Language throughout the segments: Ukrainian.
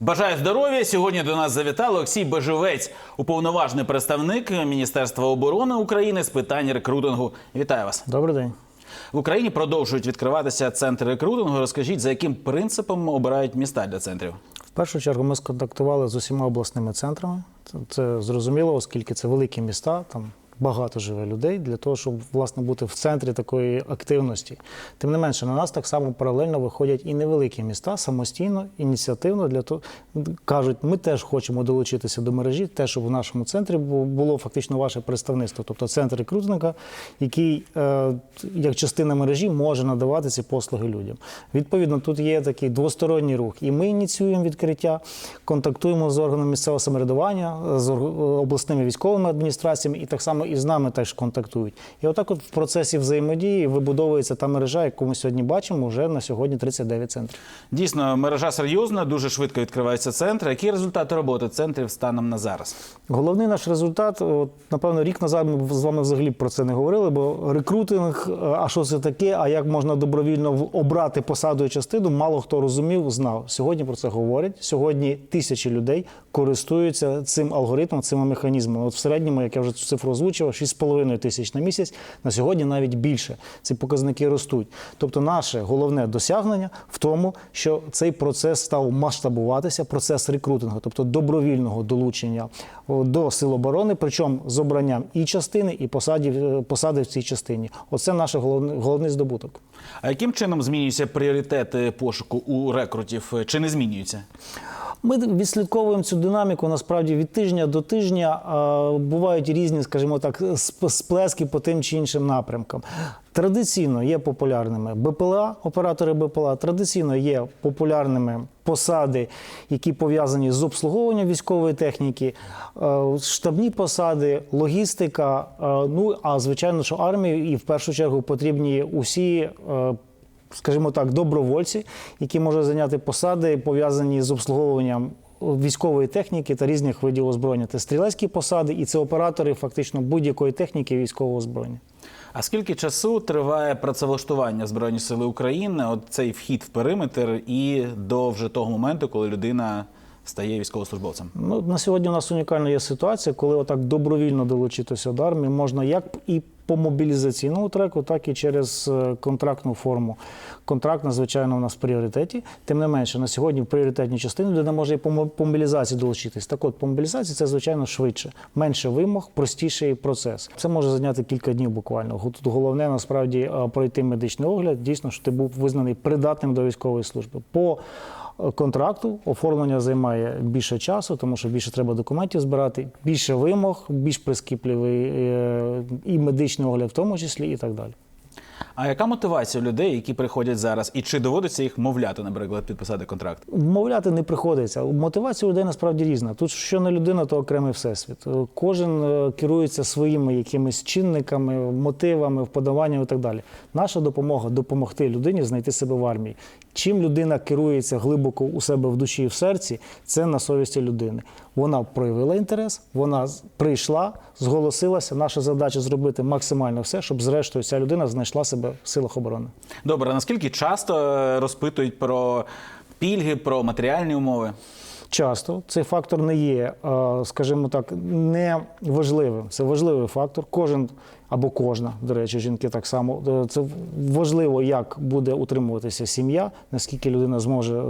Бажаю здоров'я. Сьогодні до нас завітав Олексій Бежевець, уповноважений представник Міністерства оборони України з питань рекрутингу. Вітаю вас Добрий день. в Україні. Продовжують відкриватися центри рекрутингу. Розкажіть, за яким принципом обирають міста для центрів? В першу чергу ми сконтактували з усіма обласними центрами. Це, це зрозуміло, оскільки це великі міста, там багато живе людей для того, щоб власне бути в центрі такої активності. Тим не менше, на нас так само паралельно виходять і невеликі міста самостійно, ініціативно для того кажуть, ми теж хочемо долучитися до мережі, те, щоб в нашому центрі було фактично ваше представництво, тобто центр рекрутинга, який е, як частина мережі може надавати ці послуги людям. Відповідно, тут є такий двосторонній рух, і ми ініціюємо відкриття, контактуємо з органами місцевого самоврядування, з обласними військовими адміністраціями, і так само і з нами теж контактують. І отак, от в процесі взаємодії вибудовується та мережа, яку ми сьогодні бачимо, вже на сьогодні 39 центрів. Дійсно, мережа серйозна, дуже швидко відкриваються центри. Які результати роботи центрів станом на зараз? Головний наш результат, от, напевно, рік назад ми з вами взагалі про це не говорили, бо рекрутинг, е, а що це таке, а як можна добровільно обрати посаду і частину, мало хто розумів, знав. Сьогодні про це говорять. Сьогодні тисячі людей користуються цим алгоритмом, цими механізмами. От в середньому, як я вже цю цифру озвучував, 6,5 тисяч на місяць, на сьогодні навіть більше. Ці показники ростуть. Тобто, наше головне досягнення в тому, що цей процес став масштабуватися, процес рекрутингу, тобто добровільного долучення до сил оборони, причому з обранням і частини, і посадів, посади в цій частині. Оце наш головний, головний здобуток. А яким чином змінюються пріоритети пошуку у рекрутів? Чи не змінюються? Ми відслідковуємо цю динаміку насправді від тижня до тижня. Бувають різні, скажімо так, сплески по тим чи іншим напрямкам. Традиційно є популярними БПЛА, оператори БПЛА. Традиційно є популярними посади, які пов'язані з обслуговуванням військової техніки, е, штабні посади, логістика. е, Ну а звичайно, що армії і в першу чергу потрібні усі. Скажімо так, добровольці, які можуть зайняти посади, пов'язані з обслуговуванням військової техніки та різних видів озброєння. Це стрілецькі посади, і це оператори фактично будь-якої техніки військового озброєння. А скільки часу триває працевлаштування Збройні Сили України? От цей вхід в периметр і до вже того моменту, коли людина стає військовослужбовцем? Ну, на сьогодні у нас унікальна є ситуація, коли отак добровільно долучитися до армії можна як і по мобілізаційному треку, так і через е, контрактну форму. Контракт, звичайно, у нас в пріоритеті. Тим не менше, на сьогодні в пріоритетній частині людина може і по мобілізації долучитись. Так от, по мобілізації це, звичайно, швидше, менше вимог, простіший процес. Це може зайняти кілька днів буквально. Тут головне насправді е, пройти медичний огляд, дійсно, що ти був визнаний придатним до військової служби. По контракту оформлення займає більше часу, тому що більше треба документів збирати, більше вимог, більш прискіпливий е, і медичний огляд, в тому числі, і так далі. А яка мотивація людей, які приходять зараз, і чи доводиться їх мовляти, наприклад, підписати контракт? Вмовляти не приходиться. Мотивація у людей насправді різна. Тут що не людина, то окремий всесвіт. Кожен е, керується своїми якимись чинниками, мотивами, вподобаннями і так далі. Наша допомога допомогти людині знайти себе в армії. Чим людина керується глибоко у себе в душі і в серці, це на совісті людини. Вона проявила інтерес, вона прийшла, зголосилася. Наша задача зробити максимально все, щоб зрештою ця людина знайшла себе в силах оборони. Добре, наскільки часто е, розпитують про пільги, про матеріальні умови? Часто цей фактор не є, е, скажімо так, не важливим. Це важливий фактор. Кожен або кожна, до речі, жінки так само. Е, Це важливо, як буде утримуватися сім'я, наскільки людина зможе е,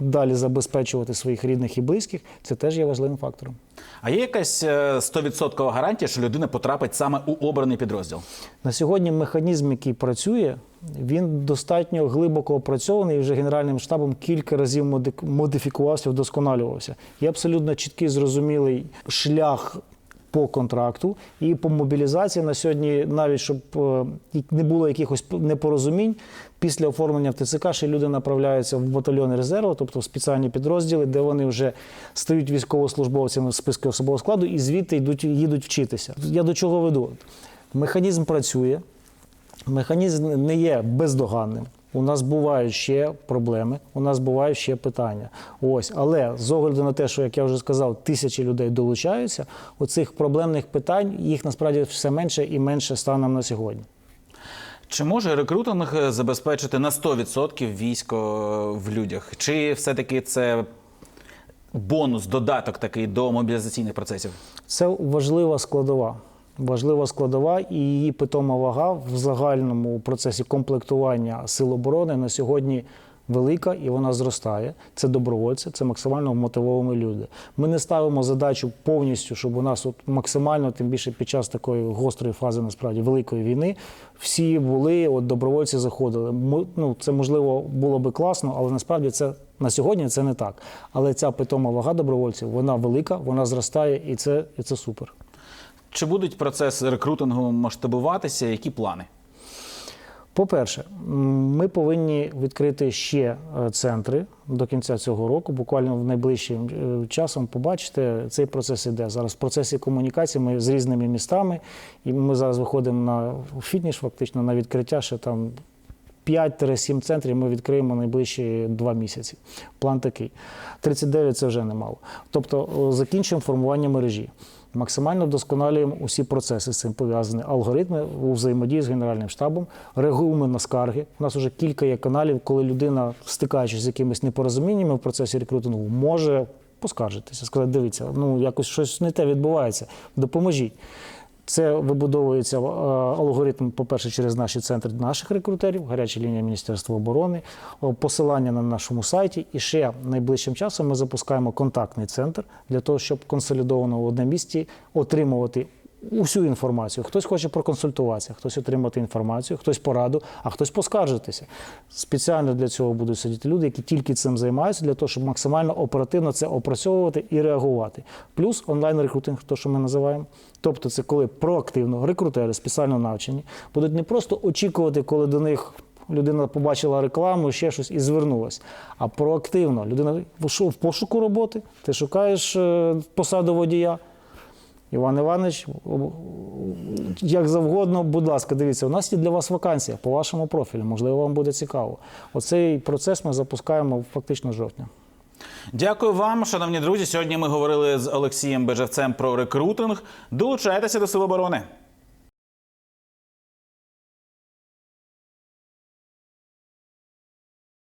далі забезпечувати своїх рідних і близьких. Це теж є важливим фактором. А є якась е, 100% гарантія, що людина потрапить саме у обраний підрозділ? На сьогодні механізм, який працює, він достатньо глибоко опрацьований і вже Генеральним штабом кілька разів моди- модифікувався, вдосконалювався. Є абсолютно чіткий зрозумілий шлях. По контракту і по мобілізації на сьогодні, навіть щоб е, не було якихось непорозумінь, після оформлення в ТЦК ще люди направляються в батальйони резерву, тобто в спеціальні підрозділи, де вони вже стають військовослужбовцями в списку особового складу і звідти йдуть, їдуть вчитися. Я до чого веду? Механізм працює, механізм не є бездоганним. У нас бувають ще проблеми, у нас бувають ще питання. Ось, але з огляду на те, що як я вже сказав, тисячі людей долучаються, оцих проблемних питань їх насправді все менше і менше станом на сьогодні. Чи може рекрутинг забезпечити на 100% військо е, в людях? Чи все-таки це бонус, додаток такий до мобілізаційних процесів? Це важлива складова. Важлива складова і її питома вага в загальному процесі комплектування сил оборони на сьогодні велика і вона зростає. Це добровольці, це максимально мотивовані люди. Ми не ставимо задачу повністю, щоб у нас от максимально, тим більше під час такої гострої фази, насправді великої війни, всі були, от добровольці заходили. Ну, це можливо було би класно, але насправді це на сьогодні це не так. Але ця питома вага добровольців, вона велика, вона зростає, і це, і це супер. Чи будуть процеси рекрутингу масштабуватися? Які плани? По-перше, ми повинні відкрити ще е, центри до кінця цього року. Буквально в найближчим е, часом побачите, цей процес іде. Зараз в процесі комунікації ми з різними містами, і ми зараз виходимо на фініш, фактично на відкриття ще там 5-7 центрів ми відкриємо найближчі два місяці. План такий. 39 це вже немало. Тобто о, закінчуємо формування мережі. Максимально вдосконалюємо усі процеси з цим пов'язані. Алгоритми у взаємодії з Генеральним штабом, реагуємо на скарги. У нас вже кілька є каналів, коли людина, стикаючись з якимись непорозуміннями в процесі рекрутингу, може поскаржитися, сказати, дивіться, ну якось щось не те відбувається, допоможіть. Це вибудовується е, алгоритм, по-перше, через наші центри наших рекрутерів, гаряча лінія Міністерства оборони, посилання на нашому сайті. І ще найближчим часом ми запускаємо контактний центр для того, щоб консолідовано в одному місці отримувати усю інформацію. Хтось хоче проконсультуватися, хтось отримати інформацію, хтось пораду, а хтось поскаржитися. Спеціально для цього будуть сидіти люди, які тільки цим займаються, для того, щоб максимально оперативно це опрацьовувати і реагувати. Плюс онлайн-рекрутинг, то що ми називаємо. Тобто, це коли проактивно рекрутери спеціально навчені будуть не просто очікувати, коли до них. Людина побачила рекламу, ще щось і звернулась. А проактивно людина в пошуку роботи, ти шукаєш е, посаду водія. Іван Іванович, як завгодно, будь ласка, дивіться, у нас є для вас вакансія по вашому профілю, можливо, вам буде цікаво. Оцей процес ми запускаємо фактично з жовтня. Дякую вам, шановні друзі. Сьогодні ми говорили з Олексієм Бежевцем про рекрутинг. Долучайтеся до Сил оборони.